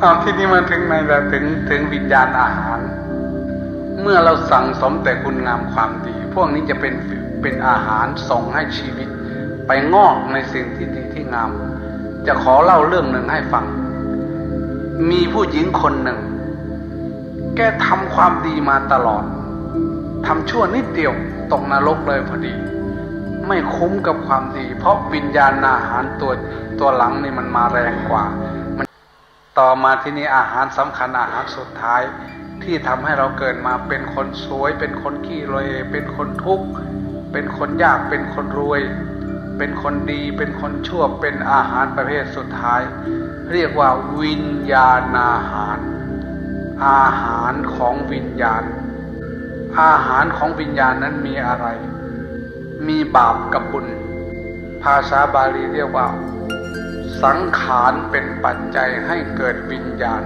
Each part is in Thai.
เอาที่นี่มาถึงในแต่ถึงถึงวิญญาณอาหาร เมื่อเราสั่งสมแต่คุณงามความดี พวกนี้จะเป็นเป็นอาหารส่งให้ชีวิต ไปงอกในสิ่งที่ดีที่งาม จะขอเล่าเรื่องหนึ่งให้ฟัง มีผู้หญิงคนหนึ่ง แกทำความดีมาตลอดทำชั่วนิดเดียวตกนรกเลยพอดี ไม่คุ้มกับความดี เพราะวิญญาณอาหารตัวตัวหลังนี่มันมาแรงกว่า ต่อมาที่นี่อาหารสำคัญอาหารสุดท้ายที่ทำให้เราเกิดมาเป็นคนสวย เป็นคนขี้เลยเป็นคนทุกข์เป็นคนยากเป็นคนรวย เป็นคนดีเป็นคนชั่วเป็นอาหารประเภทสุดท้าย เรียกว่าวิญญาณอาหาร อาหารของวิญญาณ อาหารของวิญญาณนั้นมีอะไร มีบาปกับบุญ ภาษาบาลีเรียกว่า สังขารเป็นปัจจัยให้เกิดวิญญาณ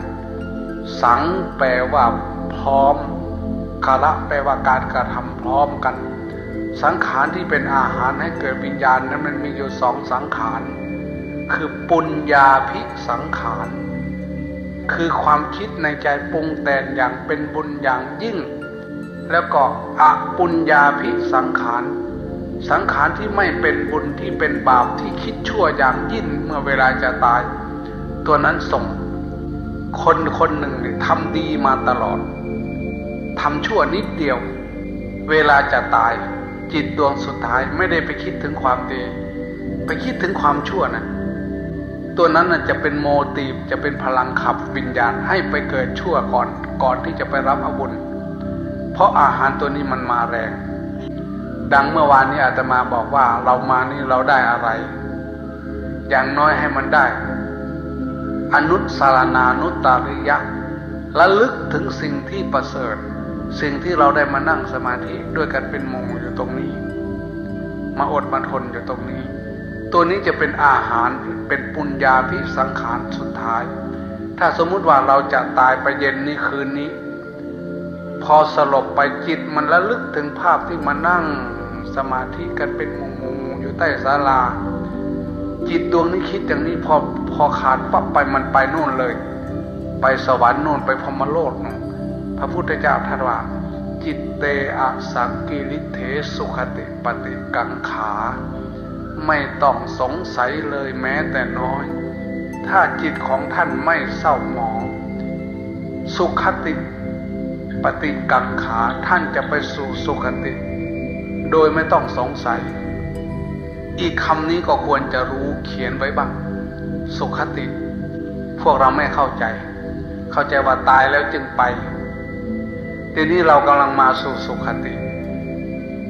สังแปลว่าพร้อมคาระแปลว่าการกระทำพร้อมกัน สังขารที่เป็นอาหารให้เกิดวิญญาณนั้นมันมีอยู่สองสังขาร คือปุญญาภิสังขาร คือความคิดในใจปรุงแต่งอย่างเป็นบุญอย่างยิ่ง แล้วก็อปุญญาภิสังขาร สังขารที่ไม่เป็นบุญที่เป็นบาปที่คิดชั่วอย่างยิ่งเมื่อเวลาจะตาย ตัวนั้นส่ง คนคนหนึ่งเนี่ยทำดีมาตลอดทำชั่วนิดเดียว เวลาจะตาย จิตดวงสุดท้ายไม่ได้ไปคิดถึงความดี ไปคิดถึงความชั่วนะตัวนั้นน่ะจะเป็นโมตีบจะเป็นพลังขับวิญญาณให้ไปเกิดชั่วก่อนก่อนที่จะไปรับอาบุญเพราะอาหารตัวนี้มันมาแรง ดังเมื่อวานนี้อาตมาบอกว่าเรามานี่เราได้อะไร อย่างน้อยให้มันได้ อนุสารนานุตาริยะระลึกถึงสิ่งที่ประเสริฐ สิ่งที่เราได้มานั่งสมาธิด้วยกันเป็นมูอยู่ตรงนี้ มาอดมาทนอยู่ตรงนี้ ตัวนี้จะเป็นอาหารเป็นปุญญาพิสังขารสุดท้าย ถ้าสมมุติว่าเราจะตายไปเย็นนี้คืนนี้ พอสลบไปจิตมันระลึกถึงภาพที่มานั่ง สมาธิกันเป็นมู่ๆอยู่ใต้ศาลา จิตดวงนี้คิดอย่างนี้พอพอขาดปั๊บไปมันไปโน่นเลย ไปสวรรค์โน่นไปพรมโลกโน่นพระพุทธเจ้าท่านว่า จิตเตอะสังกิริเทสุขติปฏิกังขา ไม่ต้องสงสัยเลยแม้แต่น้อย ถ้าจิตของท่านไม่เศร้าหมอง สุขติปฏิกังขาท่านจะไปสู่สุขติ โดยไม่ต้องสงสัย อีกคำนี้ก็ควรจะรู้เขียนไว้บ้าง สุขติ พวกเราไม่เข้าใจ เข้าใจว่าตายแล้วจึงไป ทีนี้เรากำลังมาสู่สุขติ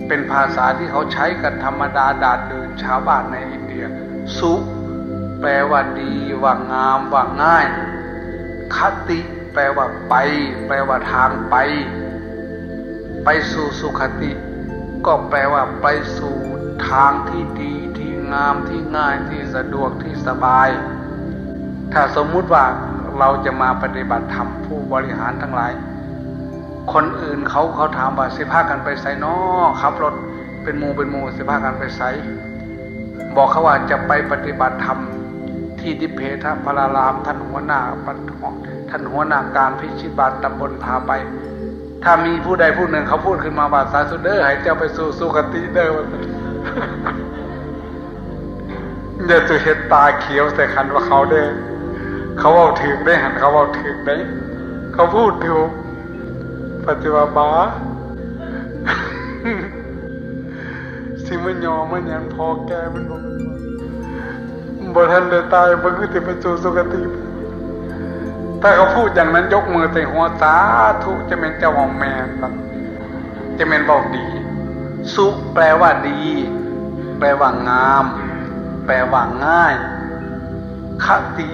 เป็นภาษาที่เขาใช้กันธรรมดาดาดเดินชาวบ้านในอินเดีย สุแปลว่าดีว่างามว่าง่าย คติ แปลว่าไป แปลว่าทางไป ไปสู่สุขติ ก็แปลว่าไปสู่ทางที่ดีที่งามที่ง่ายที่สะดวกที่สบาย ถ้าสมมุติว่าเราจะมาปฏิบัติธรรมผู้บริหารทั้งหลาย คนอื่นเขาเขาถามว่าสิพากันไปไซนอขับรถเป็นมูเป็นมูสิพากันไปไซบอกเขาว่าจะไปปฏิบัติธรรมที่ดิเพทพรารามท่านหัวหน้าปัท่านหัวหน้าการพิชิตบาลตำบลพาไป ถ้ามีผู้ใดผู้หนึ่งเขาพูดขึ้นมาว่าสาสุดเดอร์ให้เจ้าไปสู่สุคติเดอร์อย่าจะเห็นตาเขียวใส่คันว่าเขาเด้อเขาเอาถึงได้หันเขาเอาถึงได้ เขาพูดถูกปฏิวัติบาสิมันยอมมันยันพอแกมันบอกบ่ทันได้ตายมันก็จะไปสู่สุคติ ถ้าเขาพูดอย่างนั้นยกมือใส่หัวสาธุจะเป็นเจ้าของแมนจะเป็นบอกดี สุแปลว่าดี แปลว่างาม แปลว่าง่าย คติ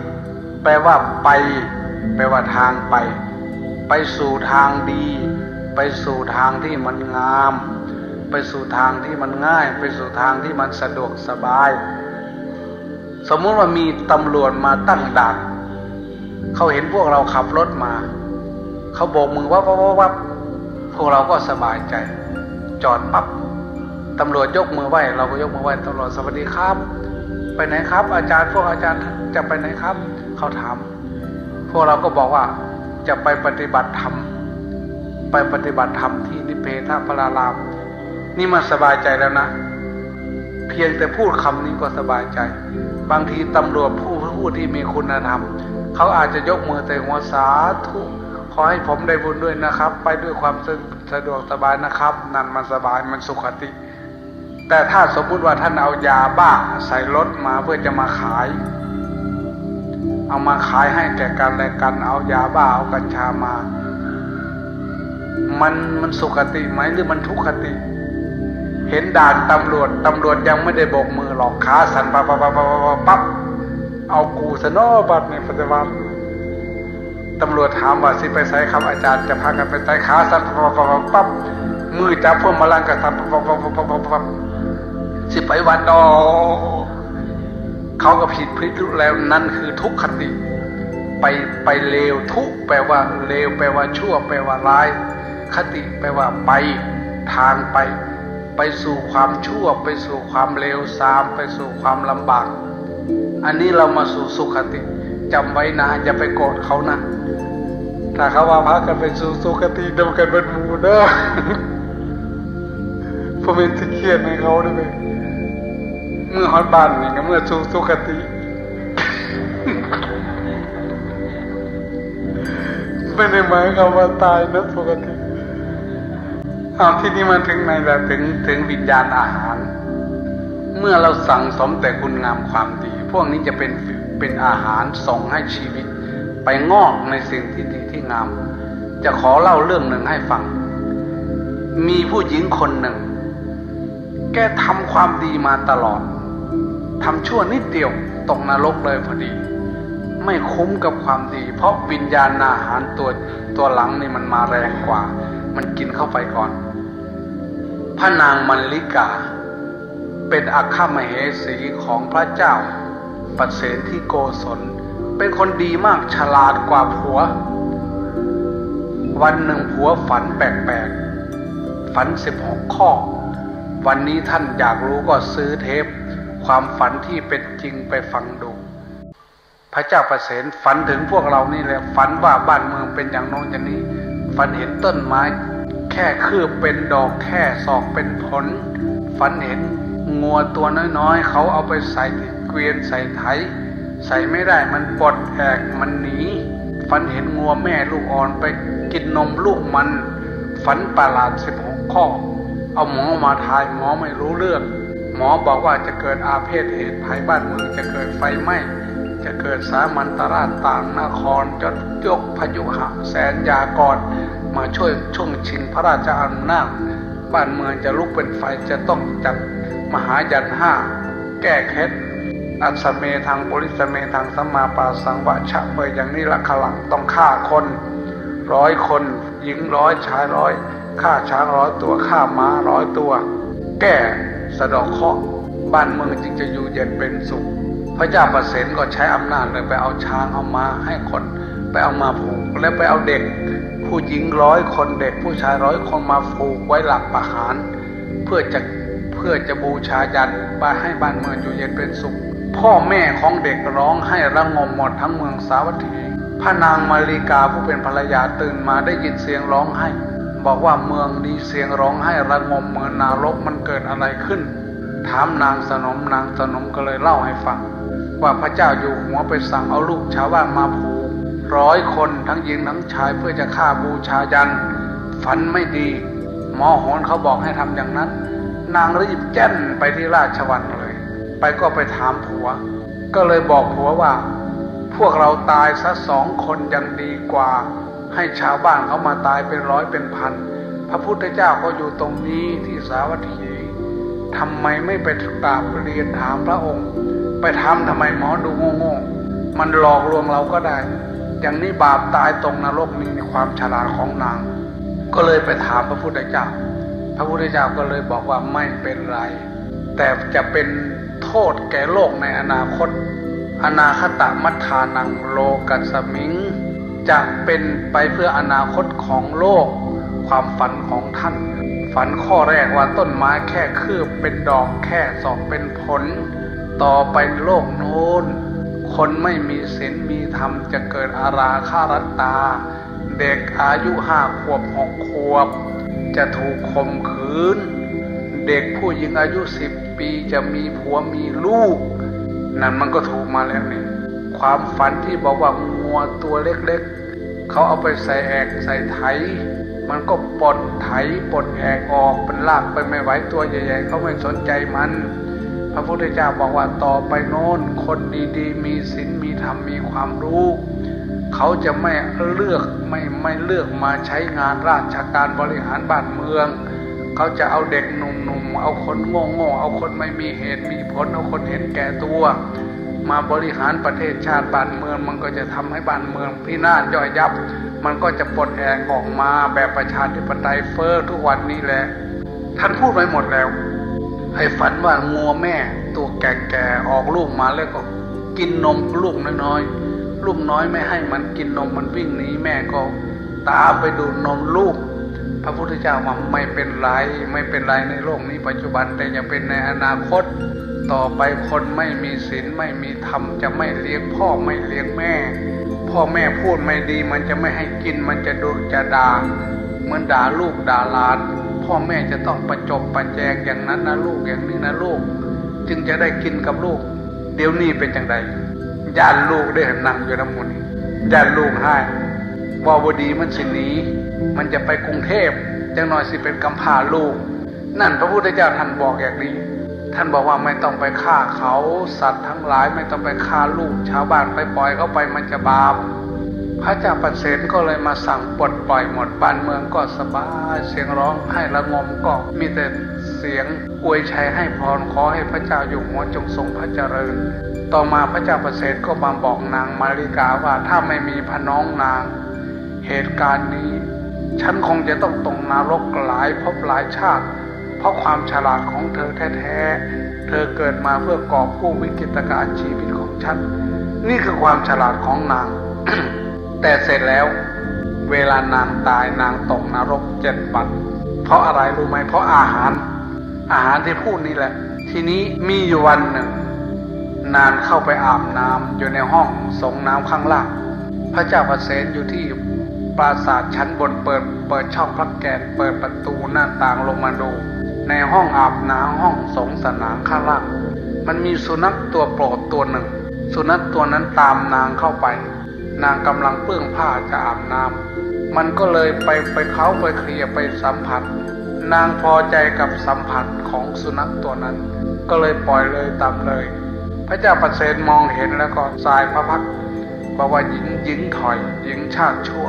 แปลว่าไป แปลว่าทางไป ไปสู่ทางดี ไปสู่ทางที่มันงาม ไปสู่ทางที่มันง่าย ไปสู่ทางที่มันสะดวกสบาย สมมุติว่ามีตำรวจมาตั้งด่าน เขาเห็นพวกเราขับรถมา เขาโบกมือวับวับวับพวกเราก็สบายใจ จอดปับ๊บตำรวจยกมือไหว้เราก็ยกมือไหว้ตำรวจสวัสดีครับ ไปไหนครับ อาจารย์พวกอาจารย์จะไปไหนครับ เขาถาม พวกเราก็บอกว่าจะไปปฏิบัติธรรมไปปฏิบัติธรรมที่นิเพทพราราม นี่มันสบายใจแล้วนะ เพียงแต่พูดคำนี้ก็สบายใจ บางทีตำรวจผู้ผู้ที่มีคุณธรรม เขาอาจจะยกมือแต่หัวสาธุขอให้ผมได้บุญด้วยนะครับ ไปด้วยความสะสะดวกสบายนะครับ นั่นมันสบายมันสุขติ แต่ถ้าสมมุติว่าท่านเอายาบ้าใส่รถมาเพื่อจะมาขาย เอามาขายให้แก่กันและกันเอายาบ้าเอากัญชามา มันมันสุขติไหมหรือมันทุกขติเห็นด่านตำรวจ ตำรวจยังไม่ได้โบกมือหรอกขาสั่นปั๊บปั๊บปั๊บปั๊บปั๊บปั๊บ เอากูสนอบัตรในปัจจุบันตำรวจถามว่าสิไปใส่คำอาจารย์จะพากันไปใส่ขาสั่นปั๊บปั๊บมือจับพวกมาลังกับสั่นปั๊บปั๊บปั๊บปั๊บปั๊บสิไปวัดดอเขาก็ผิดพลิกแล้วนั่นคือทุกขติ ไปไปเลวทุกแปลว่าเลวแปลว่าชั่ว แปลว่าร้าย คติแปลว่าไป ทางไป ไปสู่ความชั่ว ไปสู่ความเลวทราม ไปสู่ความลำบาก อันนี้เรามาสู่สุขติจำไว้นะอย่าไปโกรธเขานะถ้าเขาว่าพากันไปสู่สุขติเดียวกันเป็นหมูเด้อผมเป็นที่เครียดในเขาด้วยเว้ยเมื่อฮอดบ้านนี่ก็เมื่อสู่สุขติไม่ได้หมายความว่าตายนะสุขติเอาที่นี่มาถึงไหนแล้วถึงถึงวิญญาณอาหาร เมื่อเราสั่งสมแต่คุณงามความดี พวกนี้จะเป็นเป็นอาหารส่งให้ชีวิต ไปงอกในสิ่งที่ดีที่งาม จะขอเล่าเรื่องหนึ่งให้ฟัง มีผู้หญิงคนหนึ่ง แกทำความดีมาตลอดทำชั่วนิดเดียวตกนรกเลยพอดี ไม่คุ้มกับความดี เพราะวิญญาณอาหารตัวตัวหลังนี่มันมาแรงกว่า มันกินเข้าไปก่อนพระนางมัลลิกา เป็นอัครมเหสีของพระเจ้า ปเสนที่โกศล เป็นคนดีมากฉลาดกว่าผัว วันหนึ่งผัวฝันแปลกๆ ฝันสิบหกข้อ วันนี้ท่านอยากรู้ก็ซื้อเทป ความฝันที่เป็นจริงไปฟังดู พระเจ้าประเสนฝันถึงพวกเรานี่แหละฝันว่าบ้านเมืองเป็นอย่างโน้นอย่างนี้ ฝันเห็นต้นไม้ แค่คืบเป็นดอกแค่ศอกเป็นผล ฝันเห็นงัวตัวน้อยๆ เขาเอาไปใส่ กวียนใส่ไถ ใส่ไม่ได้มันปลดแอกมันหนีฝันเห็นงัวแม่ลูกอ่อนไปกินนมลูกมัน ฝันประหลาดสิบหกข้อ เอาหมอมาทายหมอไม่รู้เรื่อง หมอบอกว่าจะเกิดอาเพศเหตุภัยบ้านเมืองจะเกิดไฟไหม้จะเกิดสามัญตราชต่างนครจนยกพยุหะแสนยากรมาช่วยช่วงชิงพระราชอำนาจบ้านเมืองจะลุกเป็นไฟจะต้องจัดมหายันห้าแก้เคล็ด อัศเมทางปริสเมทางสัมมาปาสังวะชะเปยอย่างนี้ละขลังต้องฆ่าคนร้อยคนหญิงร้อยชายร้อยฆ่าช้างร้อยตัวฆ่าม้าร้อยตัว แก้สะดอกเคาะบ้านเมืองจึงจะอยู่เย็นเป็นสุข พระเจ้าประเสนก็ใช้อำนาจเลยไปเอาช้างเอามาให้คน ไปเอามาผูกแล้วไปเอาเด็ก ผู้หญิงร้อยคนเด็กผู้ชายร้อยคนมาผูกไว้หลักประหาร เพื่อจะเพื่อจะบูชายันบาให้บ้านเมืองอยู่เย็นเป็นสุข พ่อแม่ของเด็กร้องให้ระงมหมดทั้งเมืองสาวัตถีพระนางมาริกาผู้เป็นภรรยาตื่นมาได้ยินเสียงร้องไห้ บอกว่าเมืองนี้เสียงร้องไห้ระงมเหมือนนารกมันเกิดอะไรขึ้น ถามนางสนมนางสนมก็เลยเล่าให้ฟัง ว่าพระเจ้าอยู่หัวไปสั่งเอาลูกชาวบ้านมาผูกร้อยคนทั้งหญิงทั้งชายเพื่อจะฆ่าบูชายัน ฝันไม่ดี หมอโหนเขาบอกให้ทำอย่างนั้น นางรีบแจ้นไปที่ราชวังเลย ไปก็ไปถามผัว ก็เลยบอกผัวว่า พวกเราตายซะสองคนยังดีกว่า ให้ชาวบ้านเขามาตายเป็นร้อยเป็นพัน พระพุทธเจ้าก็อยู่ตรงนี้ที่สาวัตถีทำไมไม่ไปกราบเรียนถามพระองค์ ไปทำทำไมหมอดูโง่ๆมันหลอกลวงเราก็ได้ อย่างนี้บาปตายตรงนรกนี้ในความฉลาดของนาง ก็เลยไปถามพระพุทธเจ้า พระพุทธเจ้าก็เลยบอกว่าไม่เป็นไร แต่จะเป็น โทษแก่โลกในอนาคต อนาคตมัทานังโลกัสมิง จะเป็นไปเพื่ออนาคตของโลก ความฝันของท่าน ฝันข้อแรกว่าต้นไม้แค่คืบเป็นดอกแค่สองเป็นผล ต่อไปโลกโน้น คนไม่มีศีลมีธรรมจะเกิดอาราคารัตตา เด็กอายุห้าขวบหกขวบ จะถูกข่มขืน เด็กผู้หญิงอายุสิบ ปีจะมีผัวมีลูก นั่นมันก็ถูกมาแล้วนี่ความฝันที่บอกว่างัวตัวเล็กๆ เขาเอาไปใส่แอกใส่ไถ มันก็ปลดไถปลดแอกออกเป็นลากไปไม่ไหวตัวใหญ่ๆเขาไม่สนใจมัน พระพุทธเจ้าบอกว่าต่อไปโน้นคนดีๆ มีศีลมีธรรมมีความรู้ เขาจะไม่เลือกไม่ไม่เลือกมาใช้งานราชการบริหารบ้านเมือง เขาจะเอาเด็กหนุ่มๆ เอาคนโง่ๆเอาคนไม่มีเหตุมีผล เอาคนเห็นแก่ตัว มาบริหารประเทศชาติบ้านเมือง มันก็จะทำให้บ้านเมืองพินาศย่อยยับ มันก็จะปลดแอกออกมาแบบประชาธิปไตยเฟอ้อทุกวันนี้แหละ ท่านพูดไว้หมดแล้ว ให้ฝันว่างัวแม่ตัวแก่ๆออกลูกมาแล้วก็กินนมลูกน้อยๆลูกน้อยไม่ให้มันกินนมมันวิ่งหนีแม่ก็ตามไปดูดนมลูก ระพุทธเจ้าว่าไม่เป็นไรไม่เป็นไรในโลกนี้ปัจจุบันแต่จะเป็นในอนาคต ต่อไปคนไม่มีศีลไม่มีธรรมจะไม่เลี้ยงพ่อไม่เลี้ยงแม่ พ่อแม่พูดไม่ดีมันจะไม่ให้กินมันจะดุจะด่าเหมือนด่าลูกด่าหลาน พ่อแม่จะต้องประจบประแจงอย่างนั้นนะลูกอย่างนี้นะลูก จึงจะได้กินกับลูก เดี๋ยวนี้เป็นจังไดญาติลูกได้เห็นนั่งอยู่น้ำมูนี่ญาติลูกให้ว่าบดีมันสิหนี มันจะไปกรุงเทพจังหน่อยสิเป็นกำพาลูก นั่นพระพุทธเจ้าท่านบอกอย่างนี้ ท่านบอกว่าไม่ต้องไปฆ่าเขาสัตว์ทั้งหลายไม่ต้องไปฆ่าลูก ชาวบ้านไปปล่อยเขาไปมันจะบาปพระเจ้าปเสนก็เลยมาสั่งปลดปล่อยหมดบ้านเมืองก็สบายเสียงร้องให้ระงมก็มีแต่เสียงอวยชัยให้พรขอให้พระเจ้าอยู่หัวจงทรงพระเจริญ ต่อมาพระเจ้าประเสนก็มาบอกนางมาริกาว่าถ้าไม่มีพระน้องนาง เหตุการณ์นี้ ฉันคงจะต้องตกนรกหลายภพหลายชาติ เพราะความฉลาดของเธอแท้ๆ เธอเกิดมาเพื่อกอบกู้วิกฤตการณ์ชีวิตของฉัน นี่คือความฉลาดของนาง แต่เสร็จแล้ว เวลานางตายนางตกนรกเจ็ดปันเพราะอะไรรู้ไหมเพราะอาหาร อาหารที่พูดนี่แหละ ทีนี้มีอยู่วันหนึ่ง นานเข้าไปอาบน้ำอยู่ในห้องสงน้ำข้างล่าง พระเจ้าประเสนอยู่ที่ ปราสาทชั้นบนเปิด เปิดช่องพระแกนเปิดประตูหน้าต่างลงมาดู ในห้องอาบน้ำห้องสงสนามข้างล่าง มันมีสุนัขตัวโปรดตัวหนึ่ง สุนัขตัวนั้นตามนางเข้าไป นางกำลังเปื้องผ้าจะอาบน้ำมันก็เลยไปไปเขาไปเคลียไปสัมผัส นางพอใจกับสัมผัสของสุนัขตัวนั้น ก็เลยปล่อยเลยตามเลย พระเจ้าประเสนมองเห็นแล้วก็สายพระพักบอกว่าหญิงหญิงถอยหญิงชาติชั่ว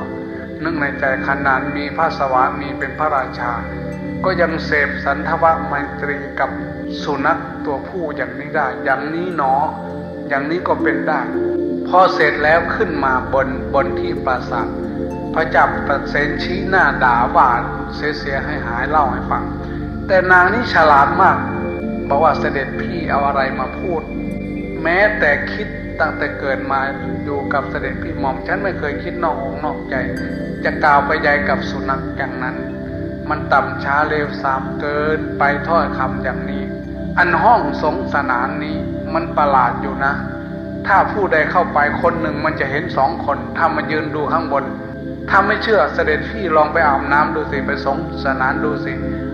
นึกในใจขนานมีพระสวามีเป็นพระราชา ก็ยังเสพสันทวะไมตรีกับสุนัขตัวผู้อย่างนี้ได้ อย่างนี้หนอ อย่างนี้ก็เป็นได้ พอเสร็จแล้วขึ้นมาบนบนที่ปราสาทพระจับประเสนชี้หน้าด่าว่าเสียเสียให้หายเล่าให้ฟัง แต่นางนี่ฉลาดมากบอกว่าเสด็จพี่เอาอะไรมาพูด แม้แต่คิด ตั้งแต่เกิดมาอยู่กับเสด็จพี่หม่อม ฉันไม่เคยคิดนอกอกนอกใจ จะกล่าวไปใหญ่กับสุนัขอย่างนั้น มันต่ำช้าเร็วสามเกินไปถ้อยคำอย่างนี้ อันห้องสงสนานนี้มันประหลาดอยู่นะ ถ้าผู้ใดเข้าไปคนหนึ่งมันจะเห็นสองคน ถ้ามายืนดูข้างบน ถ้าไม่เชื่อเสด็จพี่ลองไปอาบน้ำดูสิไปสงสนานดูสิ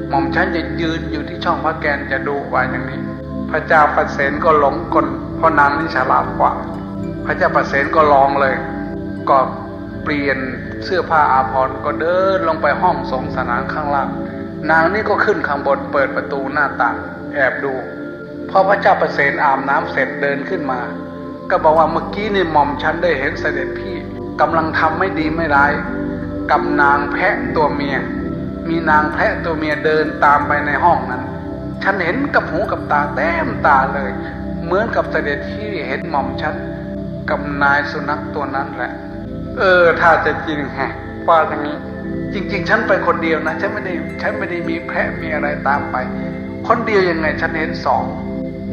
หม่อมฉันจะยืนอยู่ที่ช่องพระแกนจะดูว่าอย่างนี้ พระเจ้าประเสนก็หลงกลเพราะนางนี่ฉลาดกว่า พระเจ้าประเสนก็ลองเลย ก็เปลี่ยนเสื้อผ้าอาภรณ์ก็เดินลงไปห้องสงสนานข้างล่าง นางนี่ก็ขึ้นข้างบนเปิดประตูหน้าต่าง แอบดูพอพระเจ้าประเสนอาบน้ำเสร็จเดินขึ้นมา ก็บอกว่าเมื่อกี้นี่หม่อมฉันได้เห็นเสด็จพี่กำลังทำไม่ดีไม่ร้ายกับนางแพะตัวเมีย มีนางแพะตัวเมียเดินตามไปในห้องนั้น ฉันเห็นกับหูกับตาเต็มตาเลย เหมือนกับเสด็จที่เห็นหม่อมฉันกับนายสุนัขตัวนั้นแหละ เออ ถ้าจะจริงแฮะว่าอย่างนี้ จริง ๆ ฉันไปคนเดียวนะ ฉันไม่ได้ ฉันไม่ได้มีแพะมีอะไรตามไป คนเดียวยังไง ฉันเห็นสอง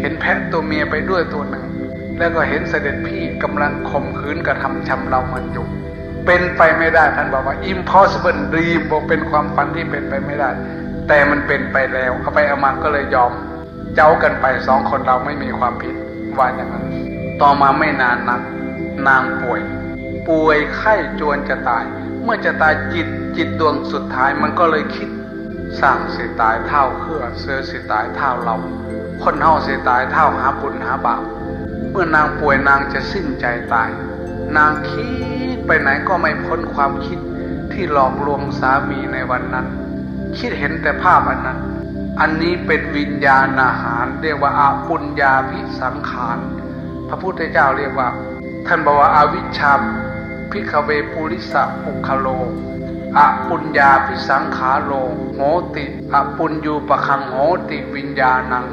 เห็นแพะตัวเมียไปด้วยตัวหนึ่ง แล้วก็เห็นเสด็จพี่กำลังข่มขืนกระทำชำเรามันอยู่ เป็นไปไม่ได้ท่านบอกว่า impossible dream บอกเป็นความฝันที่เป็นไปไม่ได้ แต่มันเป็นไปแล้วเอาไปเอามาก็เลยยอม เจ้ากันไปสองคนเราไม่มีความผิดว่าอย่างนั้น ต่อมาไม่นานนัก นางป่วย ป่วยไข้จวนจะตาย เมื่อจะตายจิตจิตดวงสุดท้ายมันก็เลยคิดสร้างสิตายเท่าเครือเสือสิตายเท่าเรา คนเฮาสิตายเท่าหาบุญหาบาปเมื่อนางป่วยนางจะสิ้นใจตาย นางคิดไปไหนก็ไม่พ้นความคิดที่หลอกลวงสามีในวันนั้น คิดเห็นแต่ภาพอันนั้น อันนี้เป็นวิญญาณอาหาร เรียกว่าอาปุญญาพิสังขาร พระพุทธเจ้าเรียกว่า ท่านบอกว่าอาวิชชาพิกเวปุริสะปุคโลอะปุญญาพิสังขาโลโหติอะปุญญูปะคังโหติวิญญาณัง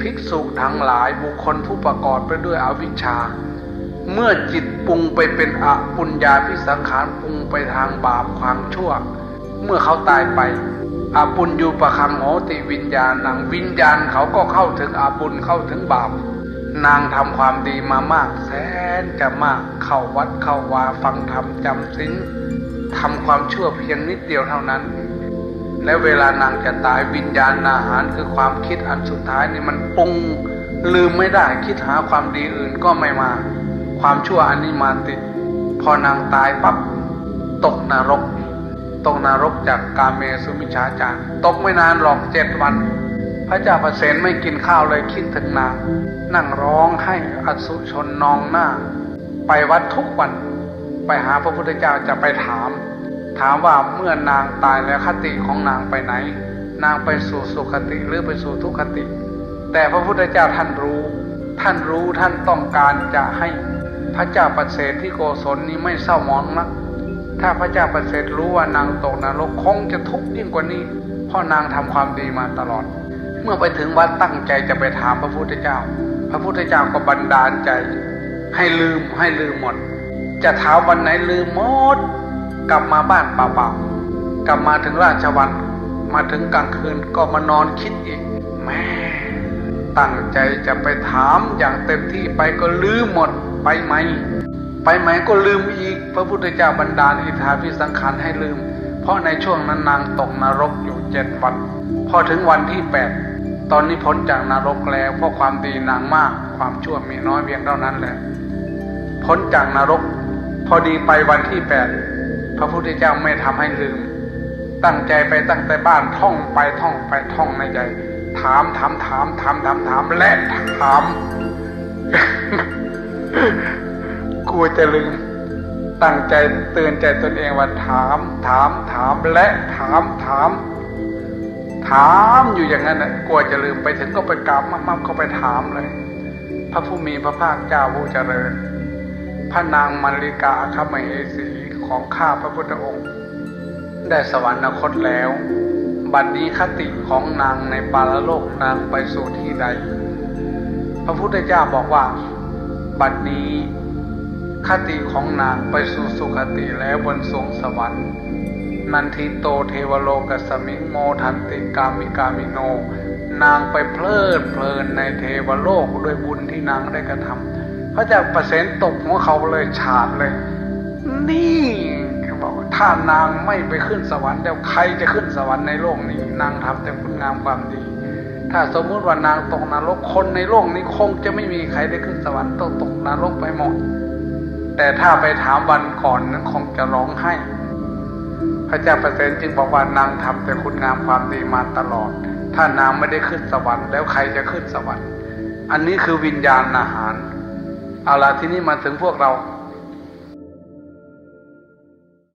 ภิกษุทั้งหลายบุคคลผู้ประกอบไปด้วยอวิชชา เมื่อจิตปรุงไปเป็นอปุญญาพิสังขารปรุงไปทางบาปความชั่ว เมื่อเขาตายไป อาปุญญูปะคังโหติวิญญาณังวิญญาณเขาก็เข้าถึงอาปุญเข้าถึงบาป นางทำความดีมามาก แสนจะมากเข้าวัดเข้าวาฟังธรรมจำศีลทำความชั่วเพียงนิดเดียวเท่านั้น แล้วเวลานางจะตายวิญญาณอาหารคือความคิดอันสุดท้ายนี่มันปุงลืมไม่ได้คิดหาความดีอื่นก็ไม่มา ความชั่วอันนี้มาติด พอนางตายปั๊บตกนรก ตกนรกจากกาเมสุมิชาจารตกไม่นานหรอกเจ็ดวัน พระเจ้าประเสนไม่กินข้าวเลยคิดถึงนางนั่งร้องให้อสุชนนองหน้า ไปวัดทุกวัน ไปหาพระพุทธเจ้าจะไปถาม ถามว่าเมื่อนางตายแล้วคติของนางไปไหน นางไปสู่สุคติหรือไปสู่ทุกขติ แต่พระพุทธเจ้าท่านรู้ ท่านรู้ท่านต้องการจะให้พระเจ้าประเสริฐที่โกศลนี้ไม่เศร้าหมองนัก ถ้าพระเจ้าประเสริฐรู้ว่านางตกนรกคงจะทุกข์ยิ่งกว่านี้ เพราะนางทำความดีมาตลอด เมื่อไปถึงวัดตั้งใจจะไปถามพระพุทธเจ้า พระพุทธเจ้าก็บันดาลใจ ให้ลืมให้ลืมหมด จะถามวันไหนลืมหมด กลับมาบ้านเปล่าๆกลับมาถึงราชวังมาถึงกลางคืนก็มานอนคิดอีกแม่ตั้งใจจะไปถามอย่างเต็มที่ไปก็ลืมหมดไปไหม ไปไหมก็ลืมอีก พระพุทธเจ้าบันดาอิทธาพิสังขารให้ลืม เพราะในช่วงนั้นนางตกนรกอยู่เจ็ดวัน พอถึงวันที่แปดตอนนี้พ้นจากนรกแล้วเพราะความดีนางมาก ความชั่วมีน้อยเพียงเท่านั้นแหละ พ้นจากนรก พอดีไปวันที่แปดพระพุทธเจ้าไม่ทำให้ลืม ตั้งใจไปตั้งแต่บ้านท่องไปท่องไปท่องในใจ ถามถามถามถามถามถามและถามกลัวจะลืม ตั้งใจเตือนใจตนเองว่าถาม ถามถามและถามถาม ถามอยู่อย่างนั้นนะกลัวจะลืมไปถึงก็ไปกราบมั่มๆเข้าไปถามเลย พระผู้มีพระภาคเจ้าผู้เจริญ พระนางมัลลิกาคมเหสีของข้าพระพุทธองค์ ได้สวรรคตแล้ว บัดนี้คติของนางในปาลโลกนางไปสู่ที่ใด พระพุทธเจ้าบอกว่า บัดนี้ คติของนางไปสู่สุคติแล้วบนสวงสวรรค์ นันทิโตเทวโลกสมิงโมทันติกามิกามิโน นางไปเพลิดเพลินในเทวโลกด้วยบุญที่นางได้กระทำพระเจ้าประเสนตกหัวเขาเลยฉาดเลย นี่เขาบอกถ้านางไม่ไปขึ้นสวรรค์แล้วใครจะขึ้นสวรรค์ในโลกนี้ นางทำแต่คุณงามความดี ถ้าสมมุติว่านางตกนรกคนในโลกนี้คงจะไม่มีใครได้ขึ้นสวรรค์ต้องตกนรกไปหมด แต่ถ้าไปถามวันก่อนนั้นคงจะร้องไห้ พระเจ้าประเสริฐจึงบอกว่านางทำแต่คุณงามความดีมาตลอด ถ้านางไม่ได้ขึ้นสวรรค์แล้วใครจะขึ้นสวรรค์ อันนี้คือวิญญาณอาหาร เอาละที่นี้มาถึงพวกเรา